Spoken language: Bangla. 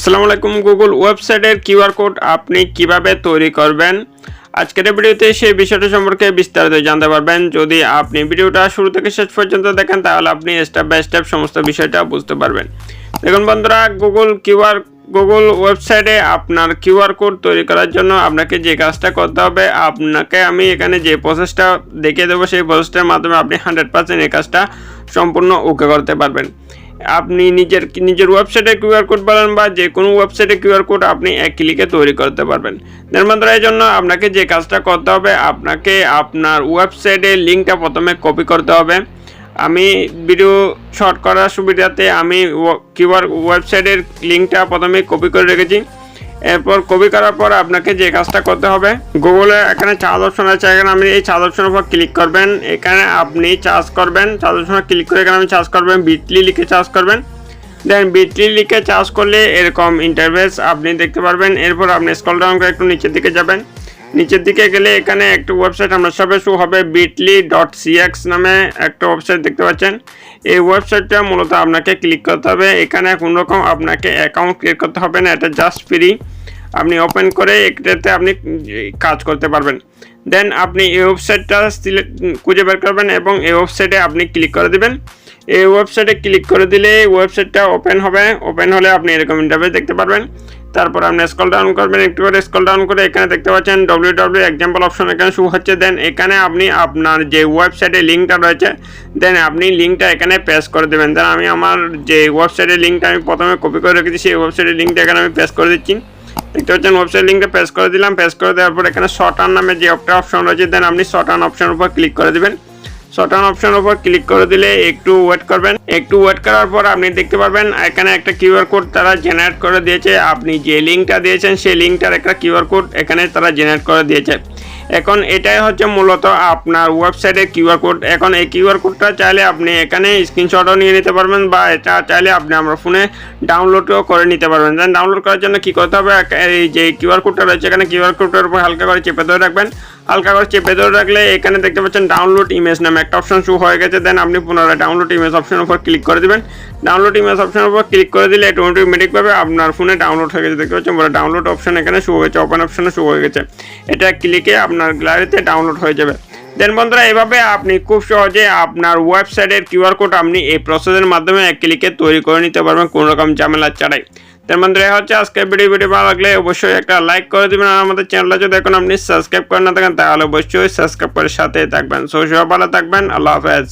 আসসালামু আলাইকুম গুগল ওয়েবসাইটের কিউআর কোড আপনি কীভাবে তৈরি করবেন? আজকের ভিডিওতে সেই বিষয়টা সম্পর্কে বিস্তারিত জানতে পারবেন। যদি আপনি ভিডিওটা শুরু থেকে শেষ পর্যন্ত দেখেন, তাহলে আপনি স্টেপ বাই স্টেপ সমস্ত বিষয়টা বুঝতে পারবেন। দেখুন বন্ধুরা গুগল কিউআর গুগল ওয়েবসাইটে আপনার কিউআর কোড তৈরি করার জন্য আপনাকে যে কাজটা করতে হবে, আপনাকে আমি এখানে যে প্রসেসটা দেখিয়ে দেবো, সেই প্রসেসটার মাধ্যমে আপনি হান্ড্রেড পার্সেন্ট এই কাজটা সম্পূর্ণ ওকে করতে পারবেন। আপনি নিজের নিজের ওয়েবসাইটে কিউআর কোড বানান বা যে কোনো ওয়েবসাইটে কিউআর কোড আপনি এক ক্লিকে তৈরি করতে পারবেন। নির্মাণরা এই জন্য আপনাকে যে কাজটা করতে হবে, আপনাকে আপনার ওয়েবসাইটে লিঙ্কটা প্রথমে কপি করতে হবে। আমি ভিডিও শর্ট করার সুবিধাতে আমি কিউআর ওয়েবসাইটের লিঙ্কটা প্রথমে কপি করে রেখেছি। এরপর কপি করার পর আপনাকে যে কাজটা করতে হবে গুগলে এখানে চার্জ অপশন আছে, এখানে আপনি এই চার্জ অপশনের উপর ক্লিক করবেন। এখানে আপনি চার্জ করবেন চার্জ অপশনে ক্লিক করে এখানে আপনি চার্জ করবেন বিটলি লিখে চার্জ করবেন। দেন বিটলি লিখে চার্জ করলে এরকম ইন্টারভেস আপনি দেখতে পারবেন। এরপর আপনি স্ক্রল ডাউন করে একটু নিচের দিকে যাবেন। নিচের দিকে গেলে এখানে একটা ওয়েবসাইট আমরা সবে শো হবে বিটলি ডট সিএক্স নামে একটা ওয়েবসাইট দেখতে পাচ্ছেন। এই ওয়েবসাইটটা মূলত আপনাকে ক্লিক করতে হবে। এখানে কোনো রকম আপনাকে অ্যাকাউন্ট ক্রিয়েট করতে হবে না, এটা জাস্ট ফ্রি আপনি ওপেন করে এটাতে আপনি কাজ করতে পারবেন। দেন আপনি এই ওয়েবসাইটটা সিলেক্ট খুঁজে বের করবেন এবং এই ওয়েবসাইটে আপনি ক্লিক করে দেবেন। এই ওয়েবসাইটে ক্লিক করে দিলে ওয়েবসাইটটা ওপেন হবে। ওপেন হলে আপনি এরকম ইন্টারভিউ দেখতে পারবেন। তারপর আপনি স্কল ডাউন করবেন, একটু করে স্কল ডাউন করে এখানে দেখতে পাচ্ছেন ডব্লিউ ডব্লিউ এক্সাম্পল অপশন এখানে শু হচ্ছে। দেন এখানে আপনি আপনার যে ওয়েবসাইটে লিঙ্কটা রয়েছে দেন আপনি লিঙ্কটা এখানে পেস্ট করে দেবেন। দেন আমি আমার যে ওয়েবসাইটের লিঙ্কটা আমি প্রথমে কপি করে রেখেছি, সেই ওয়েবসাইটের লিঙ্কটা এখানে আমি পেস্ট করে দিচ্ছি। দেখতে পাচ্ছেন ওয়েবসাইট লিঙ্কটা পেস্ট করে দিলাম পেস্ট করে দেওয়ার পর এখানে শর্ট আন নামে যে একটা অপশন রয়েছে দেন আপনি শর্ট আন অপশনের উপর ক্লিক করে দেবেন। শর্ট আন অপশনের উপর ক্লিক করে দিলে একটু ওয়েট করবেন। একটু ওয়েট করার পর আপনি দেখতে পারবেন, এখানে একটা কিউআর কোড তারা জেনারেট করে দিয়েছে। আপনি যে লিঙ্কটা দিয়েছেন, সেই লিঙ্কটার একটা কিউআর কোড এখানে তারা জেনারেট করে দিয়েছে। এখন এটাই হচ্ছে মূলত আপনার ওয়েবসাইটের কিউআর কোড এখন এই কিউআর কোডটা চাইলে আপনি এখানে স্ক্রিনশটও নিয়ে নিতে পারবেন বা এটা চাইলে আপনি আমার ফোনে ডাউনলোডও করে নিতে পারবেন। দেন ডাউনলোড করার জন্য কী করতে হবে? এই যে কিউআর কোডটা রয়েছে, এখানে কিউআর কোডটার উপর হালকা করে চেপে ধরে রাখবেন। হালকা করে চেপে ধরে রাখলে এখানে দেখতে পাচ্ছেন ডাউনলোড ইমেজ নামে একটা অপশন শু হয়ে গেছে। দেন আপনি পুনরায় ডাউনলোড ইমেজ অপশনের উপর ক্লিক করে দেবেন। ডাউনলোড ইমেজ অপশনের উপর ক্লিক করে দিলে অটোমেটিকভাবে আপনার ফোনে ডাউনলোড হয়ে গেছে। দেখতে পাচ্ছেন বলে ডাউনলোড অপশন এখানে শু হয়েছে ওপেন অপশনে শু হয়ে গেছে। এটা ক্লিকে আপনার গ্যালারিতে ডাউনলোড হয়ে যাবে। দেন বন্ধুরা, এভাবে আপনি খুব সহজে আপনার ওয়েবসাইটের কিউআর কোড আপনি এই প্রসেসের মাধ্যমে এক ক্লিকে তৈরি করে নিতে পারবেন কোনো রকম ঝামেলা ছাড়াই। তার এই হচ্ছে আজকে ভিডিও ভিডিও ভালো লাগলে অবশ্যই একটা লাইক করে দেবেন আর আমাদের চ্যানেলটা যদি এখন আপনি সাবস্ক্রাইব করে না থাকেন, তাহলে অবশ্যই সাবস্ক্রাইব করে সাথে থাকবেন। সো ভালো থাকবেন। আল্লাহ হাফেজ।